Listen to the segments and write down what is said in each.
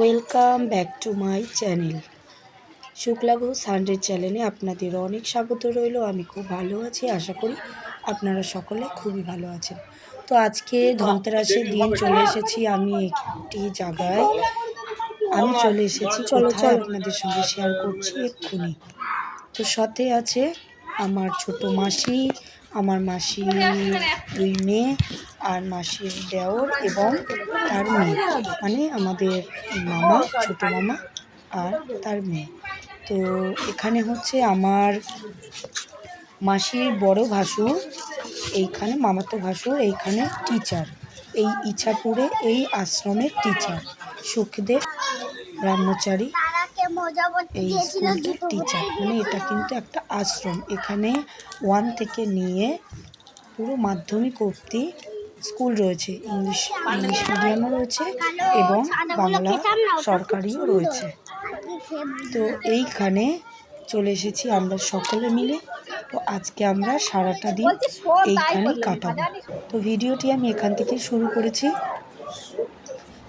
Welcome back to my channel Shukla Ghosh hundred চ্যানেলে আপনাদের অনেক স্বাগত রইল। আমি খুব ভালো আছি আশা করি আপনারা সকলে খুবই ভালো আছেন। তো আজকে ধনতেরাসের দিন চলে এসেছি আমি একটি জায়গায়। আমি চলে এসেছি চলো চলো আপনাদের সঙ্গে শেয়ার করছি এক্ষুনি। তো সাথে আছে আমার ছোট মাসি আমার মাসির দুই মেয়ে আর মাসির দেওর এবং তার মেয়ে। মানে আমাদের মামা, ছোটো মামা আর তার মেয়ে। তো এখানে হচ্ছে আমার মাসির বড় ভাসুর এইখানে মামাতো ভাসু, এইখানে টিচার। এই ইছাপুরে এই আশ্রমের টিচার, সুখদেব ব্রহ্মচারী এই স্কুলটার টিচার। মানে এটা কিন্তু একটা আশ্রম। এখানে ওয়ান থেকে নিয়ে পুরো মাধ্যমিক অবধি স্কুল রয়েছে, ইংলিশ ইংলিশ মিডিয়ামও রয়েছে এবং বাংলা সরকারিও রয়েছে। তো এইখানে চলে এসেছি আমরা সকলে মিলে। তো আজকে আমরা সারাটা দিন এইখানে কাটাবো। তো ভিডিওটি আমি এখান থেকে শুরু করেছি।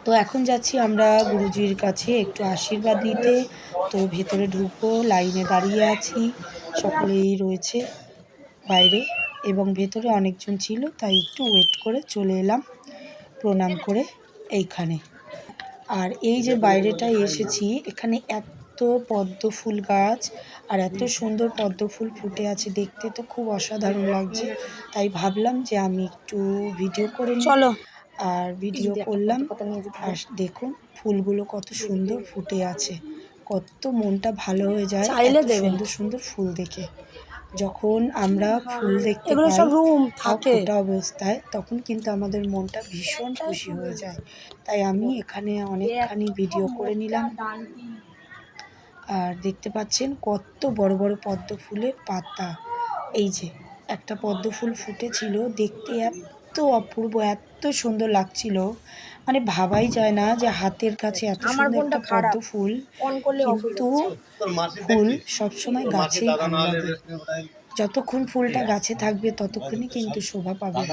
তো এখন যাচ্ছি আমরা গুরুজির কাছে একটু আশীর্বাদ নিতে। তো ভেতরে ঢুকবো, লাইনে দাঁড়িয়ে আছি, সকলেই রয়েছে বাইরে। এবং ভেতরে অনেকজন ছিল তাই একটু ওয়েট করে চলে এলাম প্রণাম করে এইখানে। আর এই যে বাইরেটায় এসেছি এখানে এত পদ্ম ফুল গাছ আর এত সুন্দর পদ্ম ফুল ফুটে আছে দেখতে তো খুব অসাধারণ লাগছে। তাই ভাবলাম যে আমি একটু ভিডিও করে চলো। আর ভিডিও করলাম আর দেখুন ফুলগুলো কত সুন্দর ফুটে আছে। কত মনটা ভালো হয়ে যায়। সুন্দর সুন্দর ফুল দেখে। যখন আমরা ফুল দেখতে এগুলো সব রুম থাকে। অবস্থায় তখন কিন্তু আমাদের মনটা ভীষণ খুশি হয়ে যায়। তাই আমি এখানে অনেকখানি ভিডিও করে নিলাম। আর দেখতে পাচ্ছেন কত বড় বড় পদ্ম ফুলের পাতা। এই যে একটা পদ্ম ফুল ফুটেছিল দেখতে এত অপূর্ব এত সুন্দর লাগছিল। মানে ভাবাই যায় না যে হাতের কাছে এত সুন্দর একটা পদ্ম ফুল। অন করলে অফ কিন্তু ফুল সবসময় গাছেই ভালো লাগে যতক্ষণ ফুলটা গাছে থাকবে ততক্ষণই কিন্তু শোভা পাবে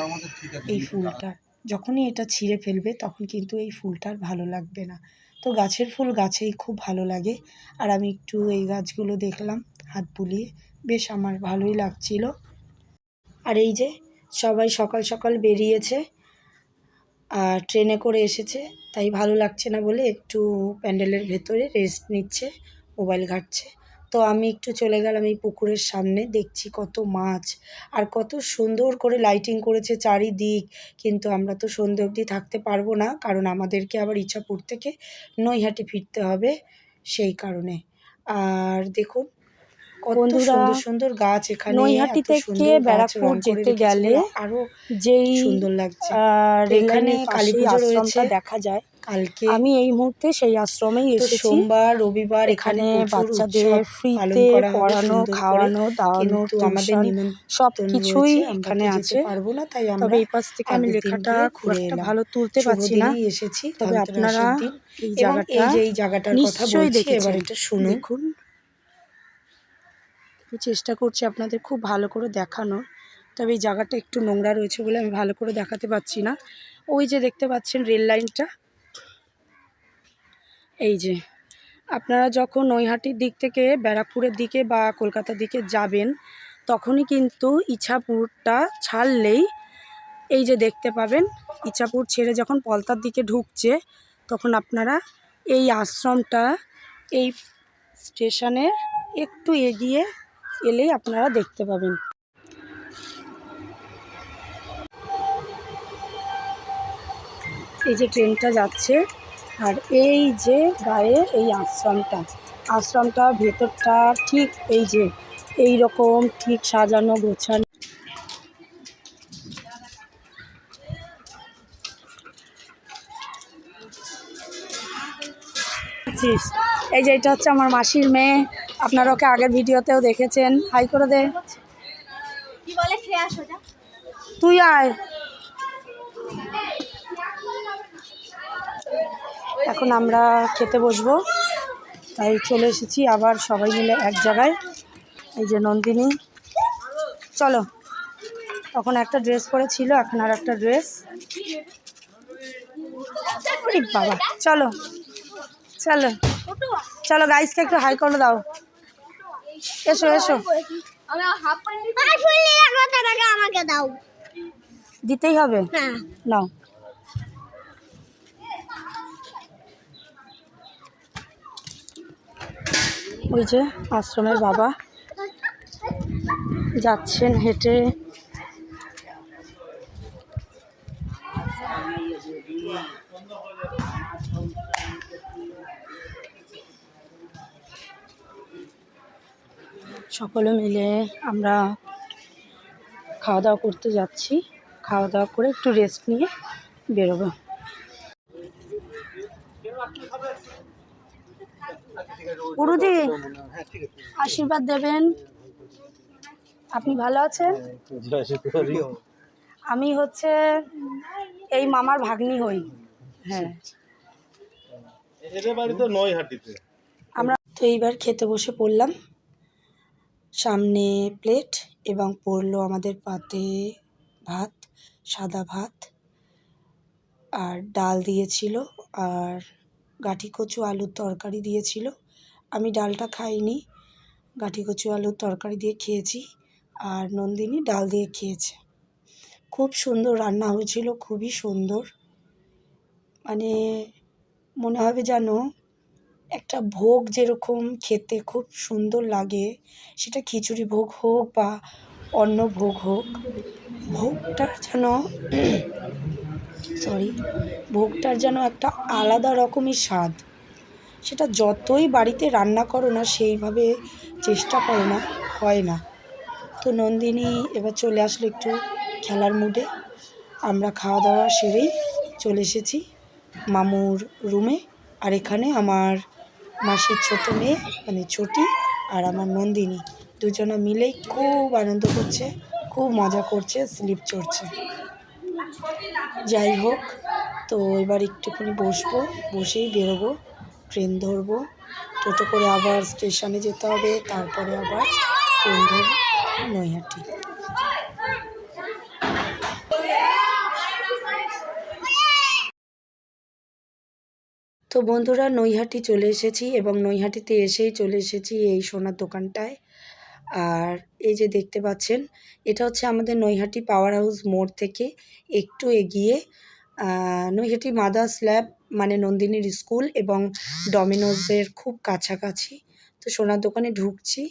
এই ফুলটা। যখনই এটা ছিঁড়ে ফেলবে তখন কিন্তু এই ফুলটার ভালো লাগবে না। তো গাছের ফুল গাছেই খুব ভালো লাগে। আর আমি একটু এই গাছগুলো দেখলাম হাত বুলিয়ে। বেশ আমার ভালোই লাগছিল। আর এই যে সবাই সকাল সকাল বেরিয়েছে আর ট্রেনে করে এসেছে। তাই ভালো লাগছে না বলে একটু প্যান্ডেলের ভেতরে রেস্ট নিচ্ছে মোবাইল ঘাটছে। তো আমি একটু চলে গেলাম এই পুকুরের সামনে, দেখছি কত মাছ আর কত সুন্দর করে লাইটিং করেছে চারিদিক। কিন্তু আমরা তো সন্ধে অবধি থাকতে পারব না, কারণ আমাদেরকে আবার ইচ্ছাপুর থেকে নৈহাটি ফিরতে হবে সেই কারণে। আর দেখুন কত সুন্দর সুন্দর গাছ এখানে নৈহাটি থেকে ব্যারাকপুর যেতে গেলে আরও যেই সুন্দর লাগছে। রেল এখানে কালী পুজো রয়েছে। দেখা যায়। কালকে আমি এই মুহূর্তে সেই আশ্রমেই এসেছি। সোমবার রবিবার এখানে বাচ্চাদের ফ্রিতে পড়ানো খাওয়ানো দাওয়ানো আমাদের সব কিছুই এখানে আছে। পারব না তাই আমরা এই পাশ থেকে আমি লেখাটা খুব একটা ভালো তুলতে পারছি না। এসেছি তবে আপনারা এই জায়গাটা এই জায়গাটার কথা বলছি এবার এটা শুনুন। আমি চেষ্টা করছি আপনাদের খুব ভালো করে দেখানোর। তবে এই জায়গাটা একটু নোংরা রয়েছে বলে আমি ভালো করে দেখাতে পাচ্ছি না। ওই যে দেখতে পাচ্ছেন রেল লাইনটা। এই যে, আপনারা যখন নৈহাটির দিক থেকে ব্যারাকপুরের দিকে বা কলকাতার দিকে যাবেন, তখনই কিন্তু ইছাপুরটা ছাড়লেই এই যে দেখতে পাবেন, ইছাপুর ছেড়ে যখন পলতার দিকে ঢুকছে, তখন আপনারা এই আশ্রমটা এই স্টেশনের একটু এগিয়ে এলেই আপনারা দেখতে পাবেন এই যে ট্রেনটা যাচ্ছে, আর এই যে গায়ে এই আশ্রমটা আশ্রমটা ভেতরটা ঠিক এই যে এই রকম ঠিক সাজানো গোছানো? এই যে এটা হচ্ছে আমার মাসির মেয়ে আপনারা ওকে আগের ভিডিওতেও দেখেছেন। হাই করে দে। তুই আয়। এখন আমরা খেতে বসবো। তাই চলে এসেছি আবার সবাই মিলে এক জায়গায়। এই যে নন্দিনী। চলো। তখন একটা ড্রেস পরেছিল এখন আর একটা ড্রেস। বাবা চলো। চলো। চলো গাইসকে একটু হাই করে দাও। এসো এসো। আমাকে দাও। দিতেই হবে? নাও। ওই যে আশ্রমের বাবা যাচ্ছেন হেঁটে। সকলে মিলে আমরা খাওয়া দাওয়া করতে যাচ্ছি। খাওয়া দাওয়া করে একটু রেস্ট নিয়ে বেরোবো। গুরুজি আশীর্বাদ দেবেন। আপনি ভালো আছেন? আমি হচ্ছে এই মামার ভাগ্নি হই। হ্যাঁ। এদের বাড়ি তো নয় হাটিতে আমরা তো এইবার খেতে বসে পড়লাম। সামনে প্লেট এবং পড়ল আমাদের পাতে ভাত, সাদা ভাত আর ডাল দিয়েছিল আর গাঠি কচু আলুর তরকারি দিয়েছিল। আমি ডালটা খাইনি, গাঠি কচু আলুর তরকারি দিয়ে খেয়েছি আর নন্দিনী ডাল দিয়ে খেয়েছে। খুব সুন্দর রান্না হয়েছিল, খুবই সুন্দর। মানে মনে হবে যেন একটা ভোগ যেরকম খেতে খুব সুন্দর লাগে, সেটা খিচুড়ি ভোগ হোক বা অন্য ভোগ হোক, ভোগটা যেন সরি, ভোগটার যেন একটা আলাদা রকমই স্বাদ। সেটা যতই বাড়িতে রান্না করো না, সেইভাবে চেষ্টা করো না, হয় না। তো নন্দিনী এবার চলে আসলো একটু খেলার মুডে। আমরা খাওয়া দাওয়া সেরেই চলে এসেছি মামুর রুমে আর এখানে আমার মাসির ছোট মেয়ে মানে ছোটি আর আমার নন্দিনী। দুজনে মিলেই খুব আনন্দ করছে, খুব মজা করছে স্লিপ চড়ছে। যাই হোক, তো এবার একটুখানি বসবো, বসেই বেরোবো ট্রেন ধরবো। টোটো করে আবার স্টেশনে যেতে হবে, তারপরে আবার ট্রেন ধরবো নৈহাটি। তো বন্ধুরা, নৈহাটি চলে এসেছি এবং নৈহাটিতে এসেই চলে এসেছি এই সোনার দোকানটায়। আর এই যে দেখতে পাচ্ছেন, এটা হচ্ছে আমাদের নৈহাটি পাওয়ার হাউস মোড় থেকে একটু এগিয়ে নৈহাটি মাদার্স ল্যাব মানে নন্দিনীর স্কুল এবং ডমিনোজের খুব কাছাকাছি। তো সোনার দোকানে ঢুকছি,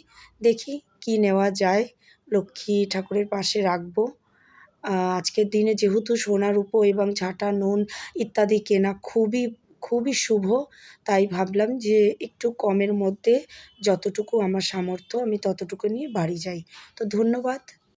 দেখি কি নেওয়া যায়, লক্ষ্মী ঠাকুরের পাশে রাখব। আজকের দিনে যেহেতু সোনার উপো এবং ঝাঁটা, নুন ইত্যাদি কেনা খুবই খুবই শুভ, তাই ভাবলাম যে একটু কমের মধ্যে যতটুকু আমার সামর্থ্য আমি ততটুকু নিয়ে বাড়ি যাই। তো ধন্যবাদ।